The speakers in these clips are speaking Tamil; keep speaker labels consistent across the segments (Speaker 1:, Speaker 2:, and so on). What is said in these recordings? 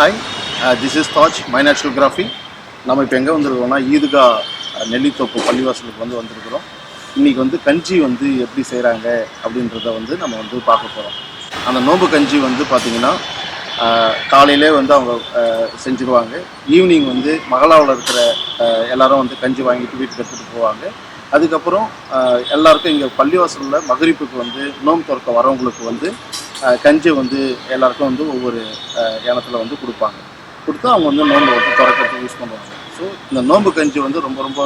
Speaker 1: Hi this uh, is Taj my naturography நம்ம இப்போ எங்கே வந்திருக்கோம்னா ஈதுகா uh, நெல்லித்தோப்பு பள்ளிவாசலுக்கு வந்து வந்திருக்கிறோம். இன்றைக்கி வந்து கஞ்சி வந்து எப்படி செய்கிறாங்க அப்படின்றத வந்து நம்ம வந்து பார்க்க போகிறோம் அந்த நோம்பு கஞ்சி வந்து பார்த்திங்கன்னா uh, காலையிலே வந்து அவங்க செஞ்சுருவாங்க. ஈவினிங் வந்து மகளாவில் இருக்கிற எல்லாரும் வந்து கஞ்சி வாங்கிட்டு வீட்டுக்கு எடுத்துகிட்டு போவாங்க. அதுக்கப்புறம் எல்லாருக்கும் இங்கே பள்ளிவாசலில் மகரிப்புக்கு வந்து நோம்பு திறக்க வரவங்களுக்கு வந்து கஞ்சி வந்து எல்லாருக்கும் வந்து ஒவ்வொரு இடத்துல வந்து கொடுப்பாங்க. கொடுத்து அவங்க வந்து நோன்பு வந்து திறக்கிறதுக்கு யூஸ் பண்ணுவாங்க. ஸோ இந்த நோன்பு கஞ்சி வந்து ரொம்ப ரொம்ப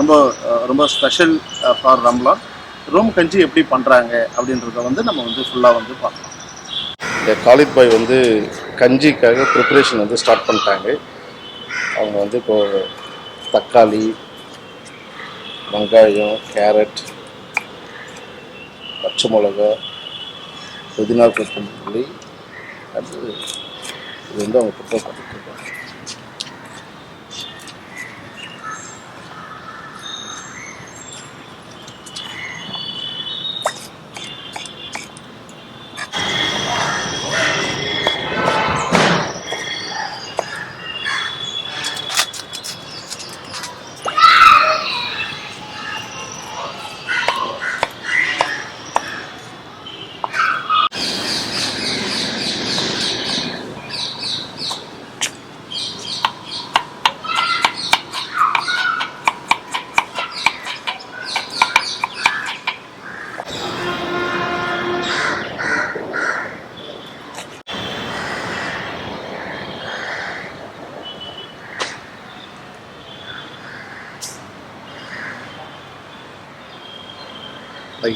Speaker 1: ரொம்ப ரொம்ப ஸ்பெஷல் ஃபார் ரம்லான் ரோம் கஞ்சி எப்படி பண்ணுறாங்க அப்படின்றத வந்து நம்ம வந்து ஃபுல்லாக வந்து பார்க்கலாம். இந்த காலித் பாய் வந்து கஞ்சிக்காக ப்ரிப்பரேஷன் வந்து ஸ்டார்ட் பண்ணிட்டாங்க. அவங்க வந்து இப்போ தக்காளி வெங்காயம் கேரட் பச்சை மிளகா புதினா கொத்தமல்லி அது இது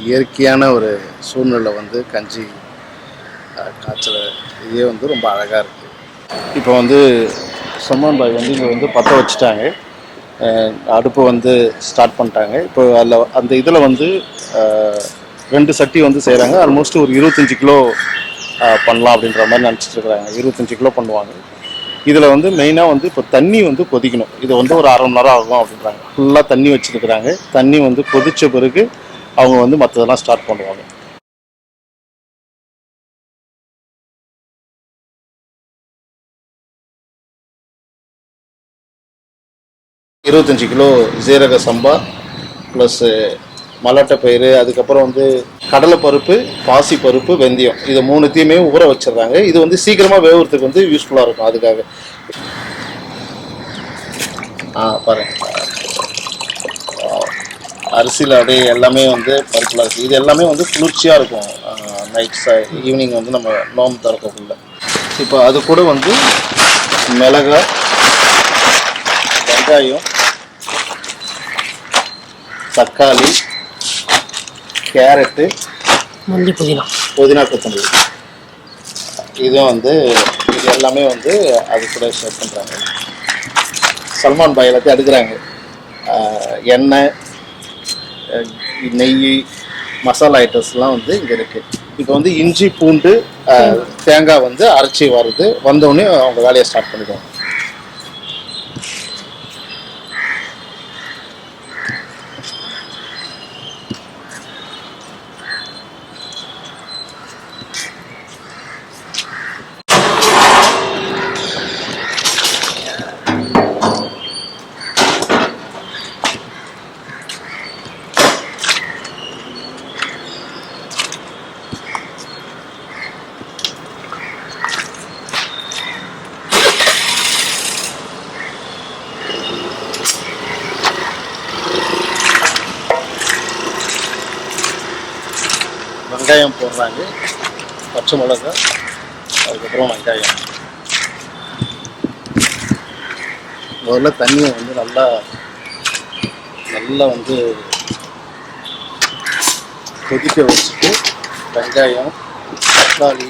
Speaker 1: இயற்கையான ஒரு சூழ்நிலை வந்து கஞ்சி அஹ், காய்ச்சல இதே வந்து ரொம்ப அழகாக இருக்குது இப்போ வந்து சம்மன் பாய் வந்து இங்கே வந்து பற்ற வச்சுட்டாங்க. அடுப்பு வந்து ஸ்டார்ட் பண்ணிட்டாங்க. இப்போ அதில் அந்த இதில் வந்து ரெண்டு சட்டி வந்து செய்கிறாங்க ஆல்மோஸ்ட் ஒரு இருபத்தஞ்சி கிலோ பண்ணலாம் அப்படின்ற மாதிரி நினச்சிட்டு இருக்கிறாங்க. இருபத்தஞ்சி கிலோ பண்ணுவாங்க. இதில் வந்து மெயினாக வந்து இப்போ தண்ணி வந்து கொதிக்கணும். இது வந்து ஒரு அரை மணி நேரம் ஆகும் அப்படின்றாங்க. ஃபுல்லாக தண்ணி வச்சுருக்குறாங்க. தண்ணி வந்து கொதித்த பிறகு அவங்க வந்து மற்றதெல்லாம் ஸ்டார்ட் பண்ணுவாங்க. இருபத்தஞ்சி கிலோ ஜீரக சம்பா ப்ளஸ்ஸு மல்லாட்டை பயிறு அதுக்கப்புறம் வந்து கடலை பருப்பு பாசி பருப்பு வெந்தயம். இதை மூணுத்தையுமே ஊற வச்சிடுறாங்க. இது வந்து சீக்கிரமாக வேவுறதுக்கு வந்து யூஸ்ஃபுல்லாக இருக்கும். அதுக்காக. ஆ பாருங்க. அரிசியில் அப்படியே எல்லாமே வந்து பருப்பில் இருக்குது இது எல்லாமே வந்து குளிர்ச்சியாக இருக்கும். நைட் ஈவினிங் வந்து நம்ம நோம்பு திறக்கக்குள்ள. இப்போ அது கூட வந்து மிளகாய் வெங்காயம் தக்காளி கேரட்டு
Speaker 2: மல்லி புதினா
Speaker 1: புதினா கொத்தமல்லி. இதுவும் வந்து இது எல்லாமே வந்து அது கூட ஷேர் பண்ணுறாங்க சல்மான் பாய் எல்லாத்தையும் எடுக்கிறாங்க எண்ணெய் நெய் மசாலா ஐட்டம்ஸ்லாம் வந்து இங்கே இருக்குது இப்போ வந்து இஞ்சி பூண்டு தேங்காய் வந்து அரைச்சி வருது. வந்தோடனே அவங்க வேலையை ஸ்டார்ட் பண்ணிடுவாங்க. வெங்காயம் போடுறாங்க. பச்சை மிளகா அதுக்கப்புறம் வெங்காயம். முதல்ல தண்ணியை வந்து நல்லா நல்லா வந்து கொதிக்க வச்சுட்டு வெங்காயம் தக்காளி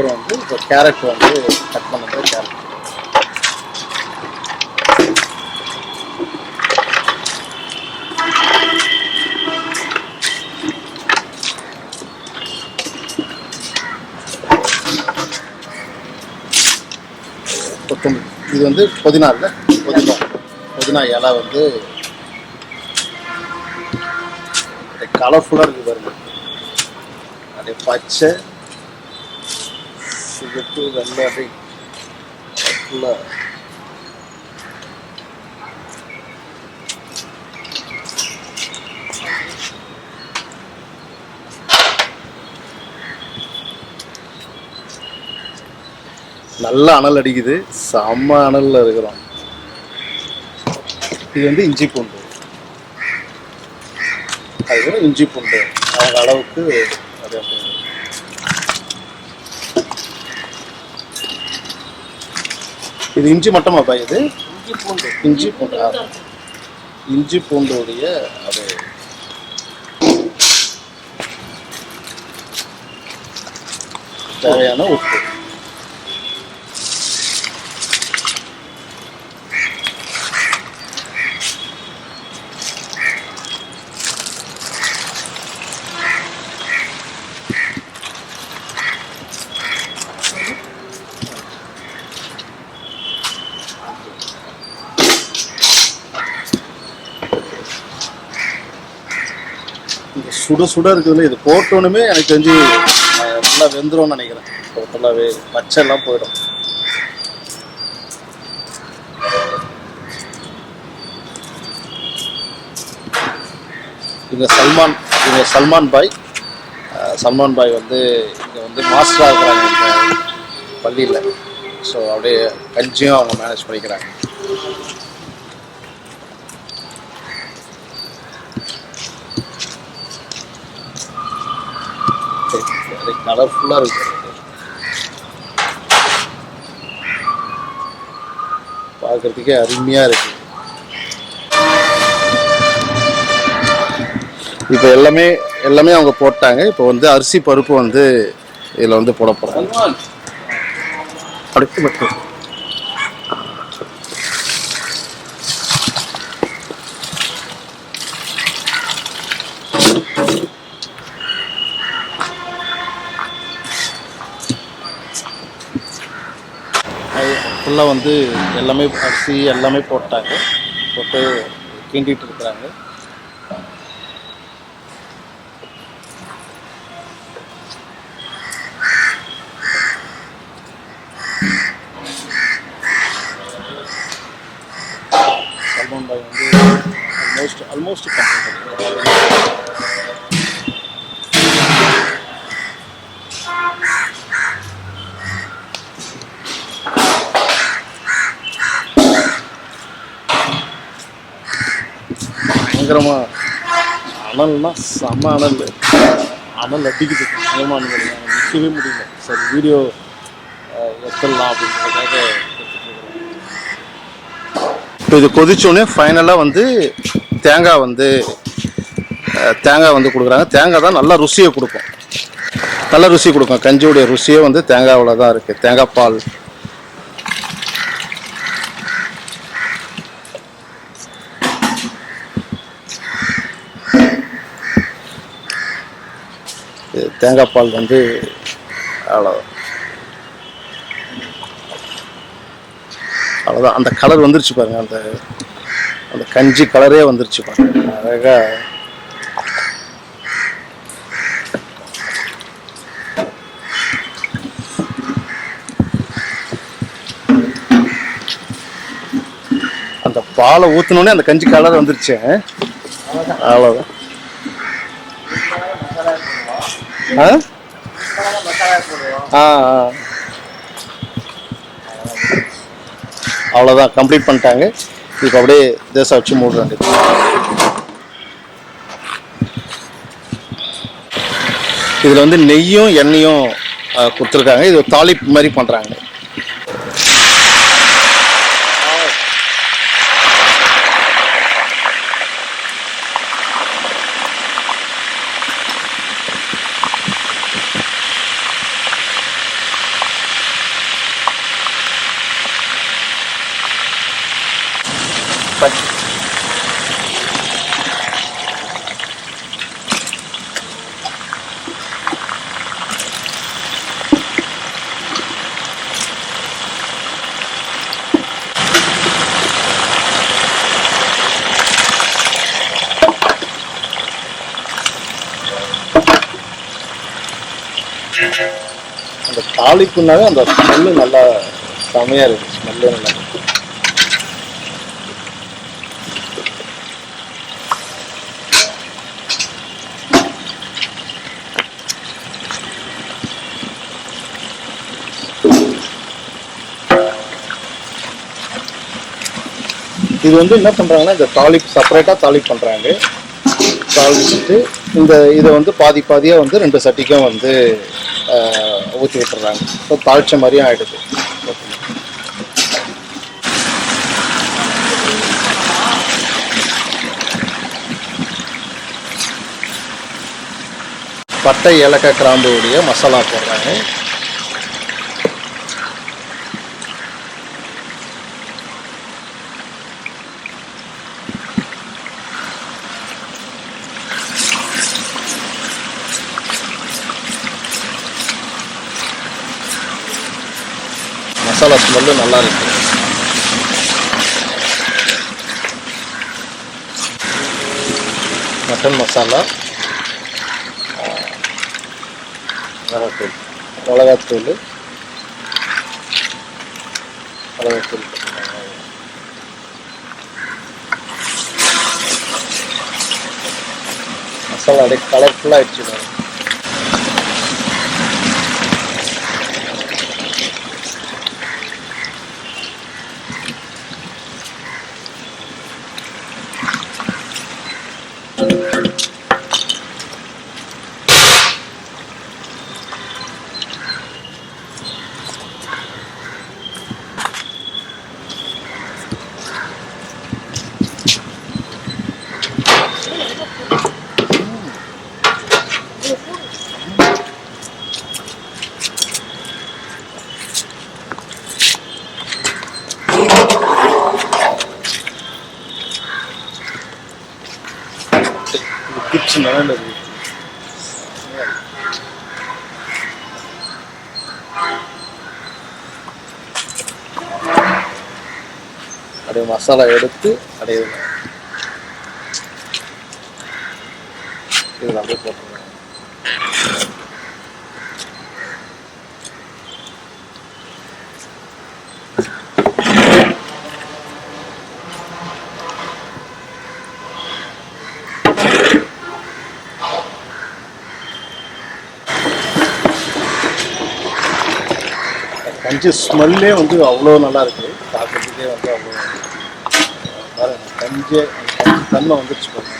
Speaker 1: அதுக்கப்புறம் வந்து இப்போ கேரட் வந்து கட் பண்ணது கேரட் கொத்தமல்லி. இது வந்து புதினா இல்லை புதினா. புதினா இலை வந்து கலர்ஃபுல்லாக இருக்குது பாருங்க. அப்படியே பச்சை சிகப்பு வெள்ளை அப்படி நல்ல அனல் அடிக்குது. செம்ம அனல்ல இருக்கிறோம். இது வந்து இஞ்சி பூண்டு. அது இஞ்சி பூண்டு. அவங்க அளவுக்கு அது இது இஞ்சி மட்டுமாப்பா இது?
Speaker 2: இஞ்சி பூண்டு.
Speaker 1: இஞ்சி பூண்டு. இஞ்சி பூண்டுடைய அது. தேவையான உப்பு இந்த சுட சுட இருக்குதுல்ல இது போட்டோன்னுமே எனக்கு தெரிஞ்சு ஃபுல்லாக நல்லா வெந்துரும்னு நினைக்கிறேன். டோட்டலாகவே பச்சை எல்லாம் போயிடும். இங்கே சல்மான் இங்கே சல்மான் பாய். சல்மான் பாய் வந்து இங்கே வந்து மாஸ்டராக இருக்கிறாங்க பள்ளியில். ஸோ அப்படியே கஞ்சியும் அவங்க மேனேஜ் பண்ணிக்கிறாங்க. வெரி கலர்ஃபுல்லாக இருக்கு. பார்க்கறதுக்கே அருமையாக இருக்கு. இப்போ எல்லாமே எல்லாமே அவங்க போட்டாங்க. இப்போ வந்து அரிசி பருப்பு வந்து இதில் வந்து போட போகிறாங்க அடுத்து மட்டும். ஃபுல்லாக வந்து எல்லாமே அரிசி எல்லாமே போட்டாங்க போட்டு கிண்டிகிட்டு இருக்கிறாங்க சல்மான் பாய் வந்து ஆல்மோஸ்ட் ஆல்மோஸ்ட் கம்ப்ளீட் பயங்கரமா. அனல்னா செம்ம அனல். அனல் அடிக்குது. பயங்கரமா அனல் நிற்கவே முடியல. சரி வீடியோ எத்தலாம் அப்படின்றதுக்காக இப்போ இது கொதிச்சோடனே ஃபைனலாக வந்து தேங்காய் வந்து தேங்காய் வந்து கொடுக்குறாங்க. தேங்காய் தான் நல்லா ருசியை கொடுக்கும். நல்ல ருசி கொடுக்கும். கஞ்சியுடைய ருசியே வந்து தேங்காவில் தான் இருக்குது தேங்காய் பால் இது தேங்காய் பால் வந்து அவ்வளோ அவ்வளோதான் அந்த கலர் வந்துருச்சு பாருங்க அந்த அந்த கஞ்சி கலரே வந்துருச்சு பாருங்க. அழகா. அந்த பாலை ஊற்றினோடனே அந்த கஞ்சி கலர் வந்துருச்சு. அவ்வளோதான் ஆ. அவ்வளோதான் கம்ப்ளீட் பண்ணிட்டாங்க. இப்போ அப்படியே தேசம் வச்சு மூடுறாங்க இதில் வந்து நெய்யும் எண்ணெயும் கொடுத்துருக்காங்க. இது தாளிப்பு மாதிரி பண்ணுறாங்க தாளிப்புனாவே அந்த ஸ்மெல்லு நல்லா செமையாக இருக்குது ஸ்மெல்லே நல்லா இது வந்து என்ன பண்ணுறாங்கன்னா இந்த தாலிப் செப்பரேட்டாக தாளிப் பண்ணுறாங்க தாளிச்சுட்டு இந்த இதை வந்து பாதி பாதியாக வந்து ரெண்டு சட்டிக்கும் வந்து ஊற்றி விட்டுறாங்க. ஸோ தாழ்ச்ச மாதிரியும் ஆகிடுது பட்டை ஏலக்காய் கிராம்புடைய மசாலா போடுறாங்க. ஸ்மெல்லும் நல்லா இருக்கு. மட்டன் மசாலா. மிளகாத்தூள். மிளகாத்தூள். மிளகாத்தூள். மசாலா அப்படியே கலர்ஃபுல்லாக ஆயிடுச்சு பாருங்க. இது இருக்கு அப்படியே மசாலா எடுத்து அப்படியே இதுல- அப்படியே கஞ்சி ஸ்மெல்லே வந்து அவ்வளோ நல்லா இருக்கு. வந்து அவ்வளோ பாருங்க கஞ்சி கஞ்சி தன்மை வந்துருச்சு பாருங்க.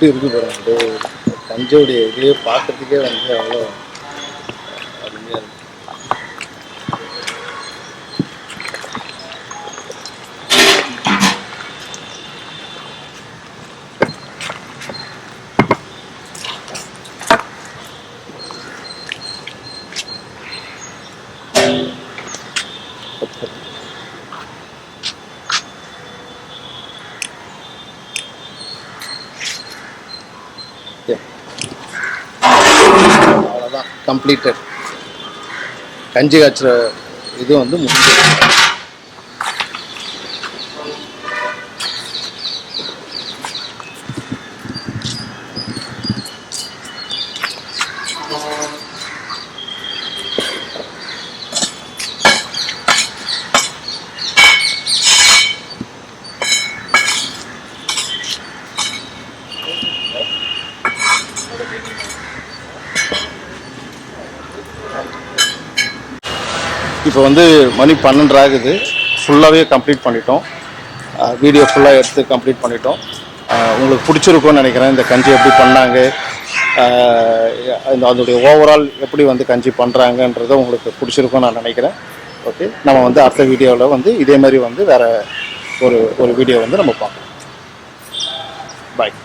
Speaker 1: எப்படி இருக்கு பாருங்க தஞ்சையுடைய இதையே பார்க்குறதுக்கே வந்து அவ்வளோ அருமையாக இருக்கு அவ்வளோதான் கம்ப்ளீட்டட் கஞ்சி காய்ச்சுற இது வந்து முடிஞ்சது. இப்போ வந்து மணி பன்னெண்டு ஆகுது ஃபுல்லாகவே கம்ப்ளீட் பண்ணிட்டோம் வீடியோ ஃபுல்லாக எடுத்து கம்ப்ளீட் பண்ணிட்டோம். உங்களுக்கு பிடிச்சிருக்கும்னு நினைக்கிறேன். இந்த கஞ்சி எப்படி பண்ணாங்க? இந்த அதோடைய ஓவரால் எப்படி வந்து கஞ்சி பண்ணுறாங்கன்றத உங்களுக்கு பிடிச்சிருக்கும்னு நான் நினைக்கிறேன். ஓகே நம்ம வந்து அடுத்த வீடியோவில் வந்து இதே மாதிரி வந்து வேறு ஒரு ஒரு வீடியோ வந்து நம்ம பார்க்கலாம். பாய்